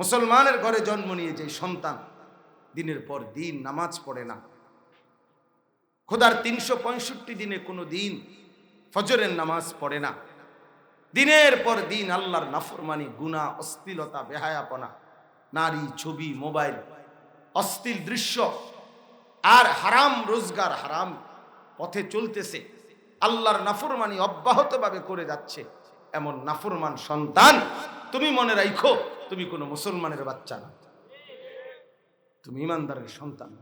মুসলমানের ঘরে জন্ম নিয়ে যে সন্তান। দিনের পর দিন নামাজ পড়ে না। খোদার তিনশো পঁয়ষট্টি দিনে কোনো দিন ফজরের নামাজ পড়ে না। দিনের পর দিন আল্লাহর নাফরমানি গুণা অস্থিলতা বেহায়াপনা, নারী, ছবি, মোবাইল অস্থিল দৃশ্য আর হারাম রোজগার হারাম পথে চলতেছে। আল্লাহর নাফরমানি অব্যাহতভাবে করে যাচ্ছে। এমন নাফরমান সন্তান তুমি মনে রাখো তুমি কোনো মুসলমানের বাচ্চা না। তুমি ইমানদারের সন্তান।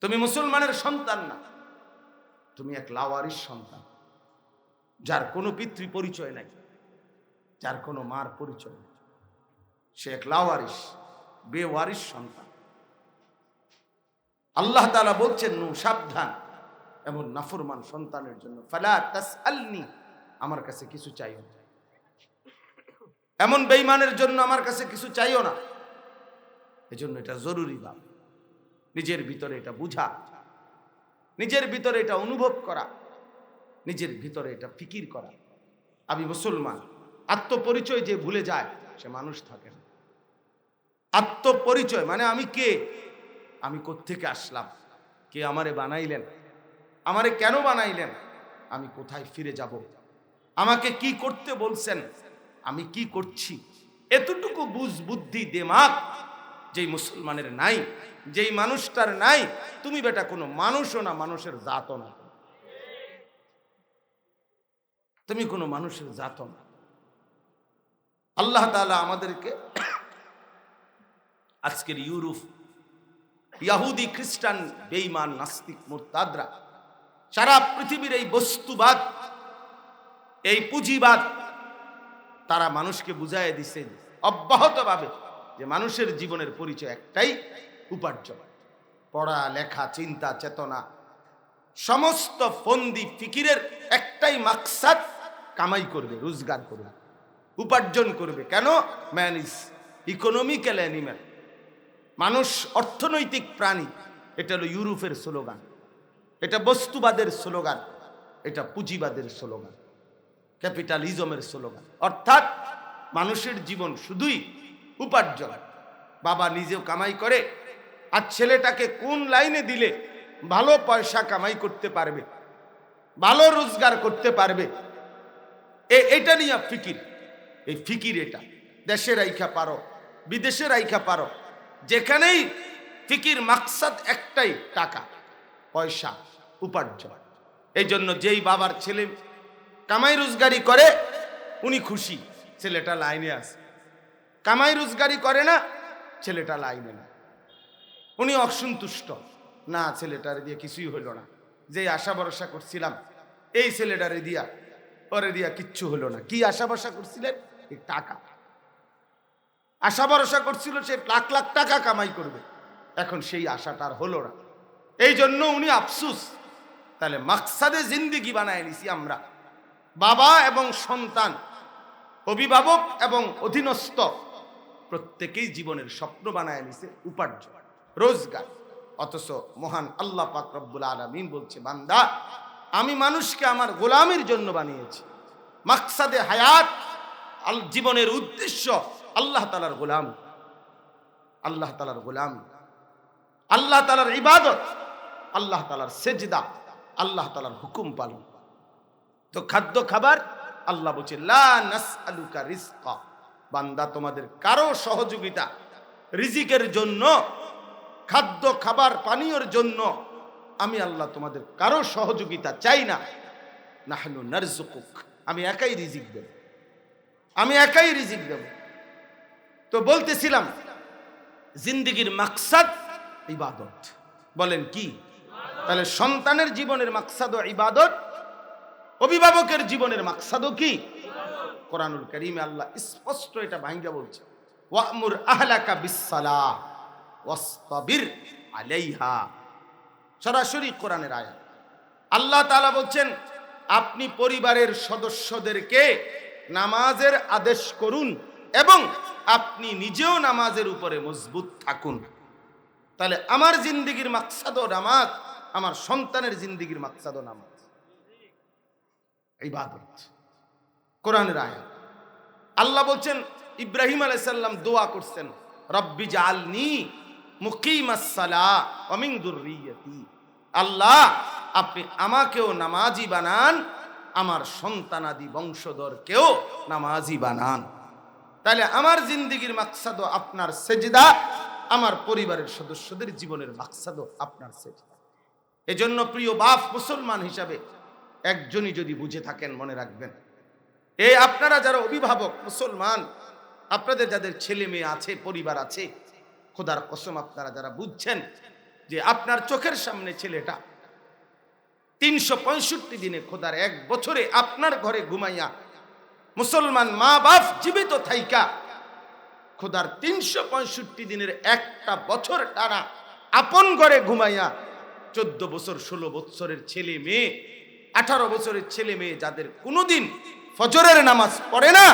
তুমি মুসলমানের সন্তান না। তুমি এক লাওয়ারিস সন্তান। যার কোনো পিতৃ পরিচয় নাই, যার কোনো মার পরিচয় নেই। সে এক লাওয়ারিস, বেওয়ারিস সন্তান। আল্লাহ তাআলা বলছেন নু সাবধান। এমন নাফরমান সন্তানের জন্য। ফালা তাসআলনি। আমার কাছে কিছু চাইও না। এমন বেইমানের জন্য আমার কাছে কিছু চাইও না। এজন্য এটা জরুরি বাপ নিজের ভিতরে এটা বুঝা। নিজের ভিতরে এটা অনুভব করা। নিজের ভিতরে এটা ফিকির করা। আমি মুসলমান। আত্মপরিচয় যে ভুলে যায়, সে মানুষ থাকে না। আত্মপরিচয় মানে আমি কে? আমি কোত্থেকে আসলাম? কে আমারে বানাইলেন? আমারে কেন বানাইলেন? আমি কোথায় ফিরে যাব? আমাকে কি করতে বলছেন? আমি কি করছি? এতটুকু বুঝ বুদ্ধি দেমাগ যেই মুসলমানের নাই, যেই মানুষটার নাই, তুমি বেটা কোনো মানুষও না, মানুষের জাতও না। তুমি কোনো মানুষের জাত না। আল্লাহ তাআলা আমাদেরকে আজকের ইউরোপ, ইয়াহুদি, খ্রিস্টান বেইমান নাস্তিক, মোরতাদরা, সারা পৃথিবীর এই বস্তুবাদ, এই পুঁজিবাদ তারা মানুষকে বুঝাই দিছে অব্যাহতভাবে যে মানুষের জীবনের পরিচয় একটাই, উপার্জন। পড়া, লেখা, চিন্তা, চেতনা, সমস্ত ফন্দি ফিকিরের একটাই মাকসাদ, কামাই করবে, রোজগার করবে, উপার্জন করবে। কেন? ম্যান ইজ ইকোনমিক্যাল অ্যানিম্যাল মানুষ অর্থনৈতিক প্রাণী। এটা হলো ইউরোপের স্লোগান। এটা বস্তুবাদের স্লোগান। এটা পুঁজিবাদের স্লোগান। ক্যাপিটালিজমের স্লোগান। অর্থাৎ মানুষের জীবন শুধুই উপার্জন। বাবা নিজেও কামাই করে, আর ছেলেটাকে কোন লাইনে দিলে ভালো পয়সা কামাই করতে পারবে, ভালো রোজগার করতে পারবে? এ- এটা নিয়ে ফিকির। এই ফিকির এটা। দেশে রাইখা পারো, বিদেশে রাইখা পারো, যেখানেই ফিকির মাকসাদ একটাই টাকা, পয়সা, উপার্জন। এই জন্য যেই বাবার ছেলে কামাই রোজগারি করে, উনি খুশি, ছেলেটা লাইনে আছে। কামাই রোজগারি করে না, ছেলেটা লাইনে না। উনি অসন্তুষ্ট। না, ছেলেটার দিয়ে কিছুই হলো না। যে আশা ভরসা করছিলাম, এই ছেলেটারে দিয়া, ওরে দিয়া কিচ্ছু হলো না। কি আশা ভরসা করছিলেন? টাকা। আশা ভরসা করছিল সে লাখ লাখ টাকা কামাই করবে। এখন সেই আশাটা আর হলো না। এই জন্য উনি আফসুস। তাহলে মাকসাদে জিন্দিগি বানায় নিছি আমরা। বাবা এবং সন্তান, অভিভাবক এবং অধীনস্থ, প্রত্যেকেই জীবনের স্বপ্ন বানায় নিছে উপার্জন, রোজগার। অথচ মহান আল্লাহ পাক রব্বুল আলমিন বলছে, বান্দা, আমি মানুষকে আমার গোলামের জন্য বানিয়েছি। মাকসাদে হায়াত, আল জীবনের উদ্দেশ্য আল্লাহ তালার গোলাম। আল্লাহ তালার গোলাম। আল্লাহ তালার ইবাদত। আল্লাহ তালার সেজদা। আল্লাহ তালার হুকুম পালন। তো খাদ্য খাবার আল্লাহ বলছে বান্দা তোমাদের কারও সহযোগিতা, রিজিকের জন্য, খাদ্য খাবার পানীয়র জন্য আমি আল্লাহ তোমাদের কারও সহযোগিতা চাই না। নাহনু নারজুকুক আমি একাই রিজিক দেব। আমি একাই রিজিক দেব। তো বলতেছিলাম, জিন্দিগির মাকসাদ ইবাদত। বলেন কি? তাহলে সন্তানের জীবনের মাকসাদ ও ইবাদত অভিভাবকের জীবনের মাকসাদও কি? কোরআনুল করিমে আল্লাহ স্পষ্ট এটা ভাঙ্গা বলছে। ওয়ামুর আহলাকা বিসসালাহ ওয়াসতাবির আলাইহা। সরাসরি কোরআনের আয়াত। আল্লাহ তাআলা বলছেন, আপনি পরিবারের সদস্যদেরকে নামাজের আদেশ করুন এবং আপনি নিজেও নামাজের উপরে মজবুত থাকুন। তাহলে আমার জিন্দিগির মাকসাদও নামাজ, আমার সন্তানের জিন্দিগির মাকসাদও নামাজ। ইবাদত। কোরআনের আয়াত। আল্লাহ বলছেন, ইব্রাহিম আলাইসাল্লাম দোয়া করছেন, রব্বি জালনি মুকিমাসসালা অমিন দুর্রিয়তি। আল্লাহ, আপনি আমাকেও নামাজি বানান, আমার সন্তানাদি বংশধরকেও নামাজি বানান। তাহলে আমার জিন্দিগির মাকসাদও আপনার সেজদা, আমার পরিবারের সদস্যদের জীবনের মাকসাদও আপনার সেজদা। এজন্য প্রিয় বাপ মুসলমান হিসাবে একজনই যদি বুঝে থাকেন, মনে রাখবেন। এই আপনারা যারা অভিভাবক, মুসলমান, আপনাদের যাদের ছেলে মেয়ে আছে, পরিবার আছে, খোদার কসম আপনারা যারা বুঝছেন যে আপনার চোখের সামনে ছেলেটা তিনশো পঁয়ষট্টি দিনে খোদার এক বছরে আপনার ঘরে ঘুমাইয়া মুসলমান মা বাপ জীবিত থাইকা, খোদার তিনশো পঁয়ষট্টি দিনের একটা বছর টানা আপন ঘরে ঘুমাইয়া চোদ্দ বছর, ষোলো বছরের ছেলে মেয়ে আঠারো বছরের ছেলে মেয়ে যাদের কোনোদিন ফজরের নামাজ পড়ে না,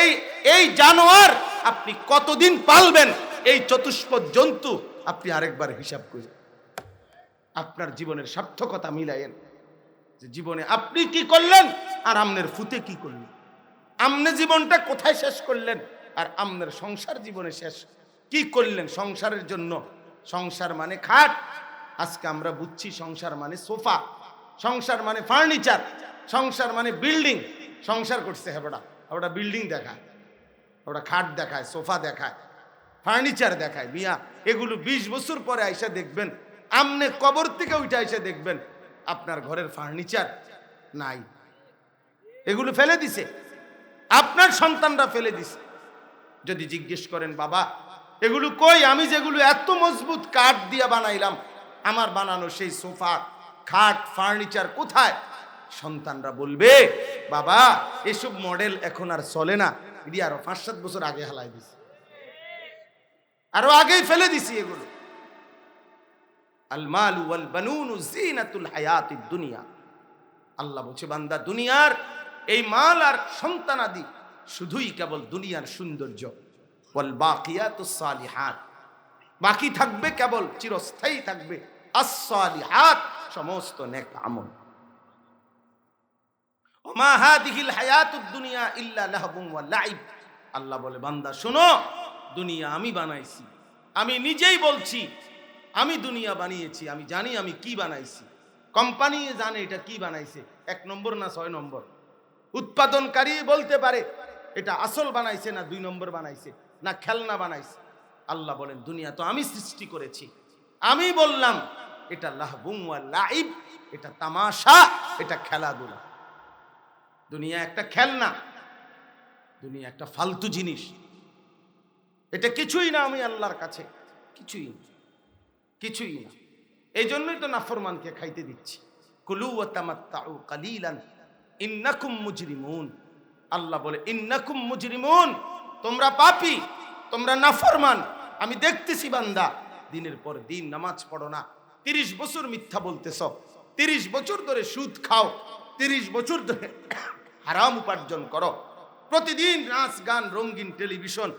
এই এই জানোয়ার আপনি কতদিন পালবেন? এই চতুষ্পদ জন্তু আপনি আরেকবার হিসাব করেন আপনার জীবনের সার্থকতা মিলাইয়েন যে জীবনে আপনি কি করলেন আর আমনের ফুতে কি করলেন? আমনে জীবনটা কোথায় শেষ করলেন আর আমনের সংসার জীবনে শেষ? কি করলেন সংসারের জন্য? সংসার মানে খাট। আজকে আমরা বুঝছি সংসার মানে সোফা। সংসার মানে ফার্নিচার সংসার মানে বিল্ডিং সংসার করছে হেবড়া ওটা বিল্ডিং দেখায়, ওটা খাট দেখায়, সোফা দেখায় ফার্নিচার দেখায়। মিয়া, এগুলো বিশ বছর পরে আইসা দেখবেন, আমনে কবর থেকে উঠে আইসা দেখবেন, আপনার ঘরের ফার্নিচার নাই। এগুলো ফেলে দিছে। আপনার সন্তানরা ফেলে দিছে। যদি জিজ্ঞেস করেন, বাবা, এগুলো কই? আমি যেগুলো এত মজবুত কাঠ দিয়া বানাইলাম, আমার বানানো সেই সোফা খাট ফার্নিচার কোথায়? সন্তানরা বলবে, বাবা, এসব মডেল এখন আর চলে না। আরও পাঁচ সাত বছর আগে হালাই দিছে। আরও আগেই ফেলে দিছি এগুলো। ওয়াল জিনাতুল দুনিয়া। আল্লাহ বলছে, বান্দা, দুনিয়ার এই মাল আর সন্তানাদি শুধুই কেবল দুনিয়ার সৌন্দর্য। ওয়াল বাকিয়াতুস সালিহাত। বাকি থাকবে কেবল, চিরস্থায়ী থাকবে, আস-সালিহাত। সমস্ত নেক আমল। আল্লাহ বলে, বান্দা, শোনো, দুনিয়া আমি বানাইছি, আমি নিজেই বলছি, আমি দুনিয়া বানিয়েছি, আমি জানি আমি কি বানাইছি। কোম্পানি জানে এটা কি বানাইছে, এক নম্বর না ছয় নম্বর? উৎপাদনকারী বলতে পারে, এটা আসল বানাইছে না দুই নম্বর বানাইছে, না খেলনা বানাইছে। আল্লাহ বলেন, দুনিয়া তো আমি সৃষ্টি করেছি। আমি বললাম এটা লাহবুম লাইব এটা তামাশা, এটা খেলাধুলা। দুনিয়া একটা খেলনা, দুনিয়া একটা ফালতু জিনিস। এটা কিছুই না আমি আল্লাহর কাছে, কিছুই না কিছুই না। এই জন্যই তো নাফরমানকে খাইতে দিচ্ছি। কুলু ওয়া তামাত্তাউ কালিলান, ইন্নাকুম মুজরিমুন। আল্লাহ বলে, ইন্নাকুম মুজরিমুন, তোমরা পাপি, তোমরা নাফরমান। আমি দেখতেছি বান্দা, দিনের পর দিন নামাজ পড়ো না। তিরিশ বছর মিথ্যা বলতেছ। তিরিশ বছর ধরে সুদ খাও। তিরিশ বছর ধরে হারাম উপার্জন করো। প্রতিদিন নাচ গান, রঙিন টেলিভিশন,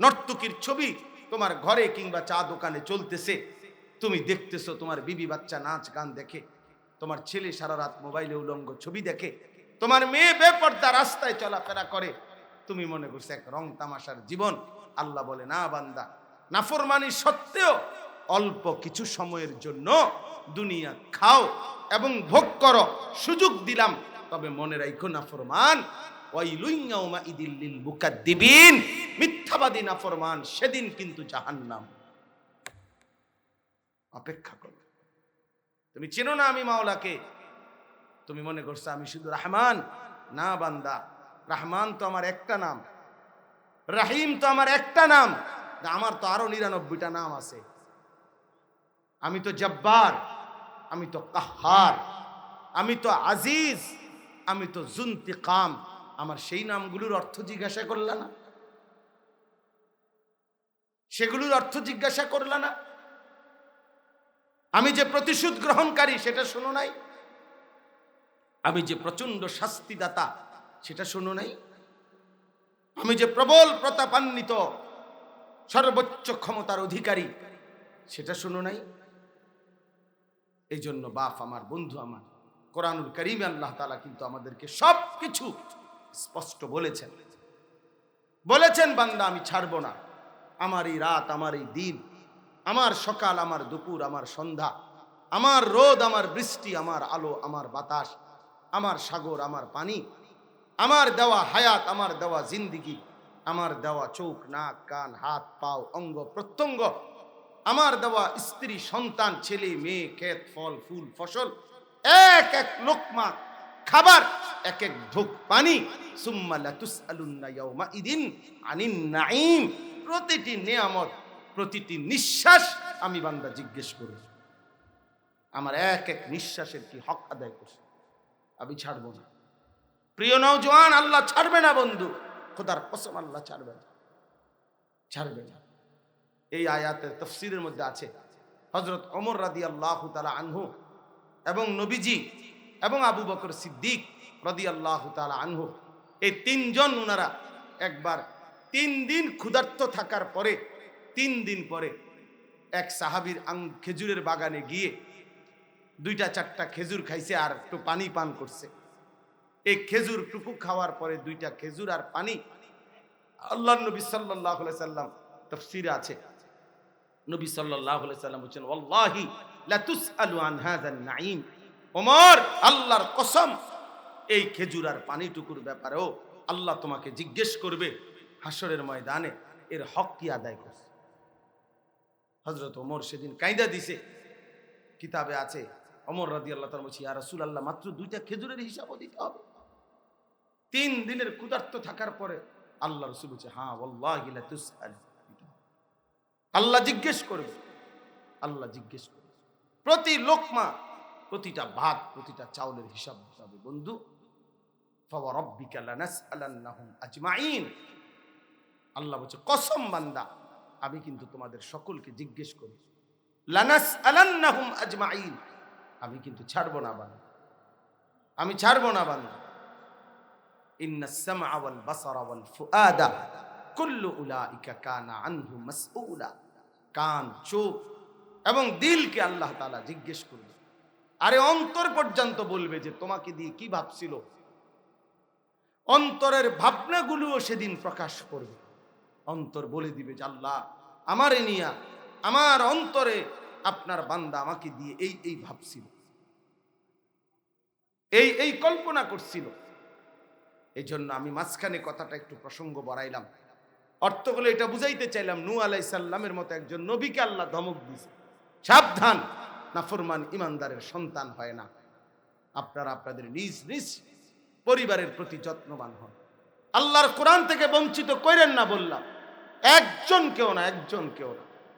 নর্তকীর ছবি তোমার ঘরে কিংবা চা দোকানে চলতেছে। তুমি দেখতেছো তোমার বিবি বাচ্চা নাচ গান দেখে, তোমার ছেলে সারা রাত মোবাইলে উলঙ্গ ছবি দেখে, তোমার মেয়ে বেপর্দা রাস্তায় চলাফেরা করে। তুমি মনে করছ এক রং তামাশার জীবন। আল্লাহ বলে, না বান্দা, নাফরমানি সত্ত্বেও অল্প কিছু সময়ের জন্য দুনিয়া খাও এবং ভোগ করো। সুযোগ দিলাম। তবে মনে রাখো ইদিল্লিল মুকাদ্দিবিন। মিথ্যাবাদী নাফরমান সেদিন কিন্তু জাহান্নাম। অপেক্ষা করো। তুমি চেনো না আমি মাওলাকে? তুমি মনে করছ আমি শুধু রহমান? না বান্দা, রহমান তো আমার একটা নাম। রাহিম তো আমার একটা নাম। আমার তো আরও নিরানব্বইটা নাম আছে। আমি তো জব্বার, আমি তো কাহার, আমি তো আজিজ, আমি তো জুন্তিকাম। আমার সেই নামগুলোর অর্থ জিজ্ঞাসা করলা না। সেগুলোর অর্থ জিজ্ঞাসা করলা না। আমি যে প্রতিশোধ গ্রহণকারী, সেটা শোনো নাই। আমি যে প্রচণ্ড শাস্তিদাতা, সেটা শোনো নাই। আমি যে প্রবল প্রতাপান্বিত, সর্বোচ্চ ক্ষমতার অধিকারী, সেটা শোনো নাই। এই জন্য বাপ আমার, বন্ধু আমার, কোরআনুল করিম আল্লাহ তালা কিন্তু আমাদেরকে সব কিছু স্পষ্ট বলেছেন। বলেছেন, বান্দা, আমি ছাড়বো না। আমার এই রাত, আমার এই দিন, আমার সকাল, আমার দুপুর, আমার সন্ধ্যা, আমার রোদ, আমার বৃষ্টি, আমার আলো, আমার বাতাস, আমার সাগর, আমার পানি, আমার দেওয়া হায়াত, আমার দেওয়া জিন্দিগি, আমার দেওয়া চোখ, নাক, কান, হাত, পাও, অঙ্গ, প্রত্যঙ্গ আমার দেওয়া স্ত্রী, সন্তান, ছেলে, মেয়ে, ক্ষেত, ফল, ফুল, ফসল, এক এক লোকমা খাবার, এক এক ঢোক পানি আনিন প্রতিটি নিয়ামত, প্রতিটি নিঃশ্বাস আমি বান্দা জিজ্ঞেস করি, আমার এক এক নিঃশ্বাসের কি হক আদায় করছে? আমি ছাড়বো না। প্রিয় নওজোয়ান, আল্লাহ ছাড়বে না বন্ধু, খোদার কসম আল্লাহ ছাড়বে না। ছাড়বে না। এই আয়াতের তফসিরের মধ্যে আছে। হজরত অমর রাদি আল্লাহ তালা আনহু এবং নবীজি এবং আবু বকর সিদ্দিক রদি আল্লাহ তালা আনহু, এই তিনজন ওনারা একবার তিন দিন ক্ষুধার্ত থাকার পরে, তিন দিন পরে এক সাহাবির আং, খেজুরের বাগানে গিয়ে দুইটা চারটা খেজুর খাইছে আর একটু পানি পান করছে। এই খেজুর টুকু খাওয়ার পরে দুইটা খেজুর আর পানি আল্লাহ নবী সাল্লাহ সাল্লাম তফসিরে আছে। নবী সাল্লাহ সাল্লাম বলছেন, ওয়াল্লাহি লাতুসআলু আন হাযান নাঈম। ওমর, আল্লাহর কসম, এই খেজুর আর পানিটুকুর ব্যাপারেও আল্লাহ তোমাকে জিজ্ঞেস করবে হাসরের ময়দানে, এর হক কি আদায় করছে? হজরত ওমর সেদিন কায়দা দিছে, কিতাবে আছে অমর রাদি আল্লাহ তার বলছি আর আল্লাহ মাত্র দুইটা খেজুরের হিসাবও দিতে হবে। তিন দিনের ক্ষুধার্ত থাকার পরে আল্লাহ রসুল বলছে হ্যাঁ ওল্লাহি লাতুসআল। আল্লাহ জিজ্ঞেস করবে আল্লাহ জিজ্ঞেস করবে প্রতি লোকমা, প্রতিটা ভাত, প্রতিটা চাউলের হিসাব হবে বন্ধু। আল্লাহ বলছে, কসম বান্দা, আমি কিন্তু তোমাদের সকলকে জিজ্ঞেস করি লানাসআলান্নাহুম আজমাইন। আমি কিন্তু ছাড়বো না বান্দা। আমি ছাড়বো না বান্দা। ইন্নাস সামআ ওয়াল বাসারা ওয়াল ফুআদা কুল্লু উলাইকা কানা আনহু মাসউলা। কান, চোখ এবং দিলকে আল্লাহ তাআলা জিজ্ঞেস করবে আরে অন্তর পর্যন্ত বলবে যে তোমাকে দিয়ে কি ভাবছিল? অন্তরের ভাবনাগুলোও সেদিন প্রকাশ করবে। অন্তর বলে দিবে যে আল্লাহ, আমারে নিয়া, আমার অন্তরে আপনার বান্দা আমাকে দিয়ে এই এই ভাবছিল। এই এই কল্পনা করছিল। এই জন্য আমি মাঝখানে কথাটা একটু প্রসঙ্গ বাড়াইলাম। অর্থ হলো এটা বুঝাইতে চাইলাম নু আলাই সাল্লামের মতো একজন নবীকে আল্লাহ ধমক দিয়েছে। সাবধান। নাফরমান ইমানদারের সন্তান হয় না। আপনারা আপনাদের নিজ নিজ পরিবারের প্রতি যত্নবান হন। আল্লাহর কোরআন থেকে বঞ্চিত করেন না বললাম। একজন কেউ না, একজন কেউ না।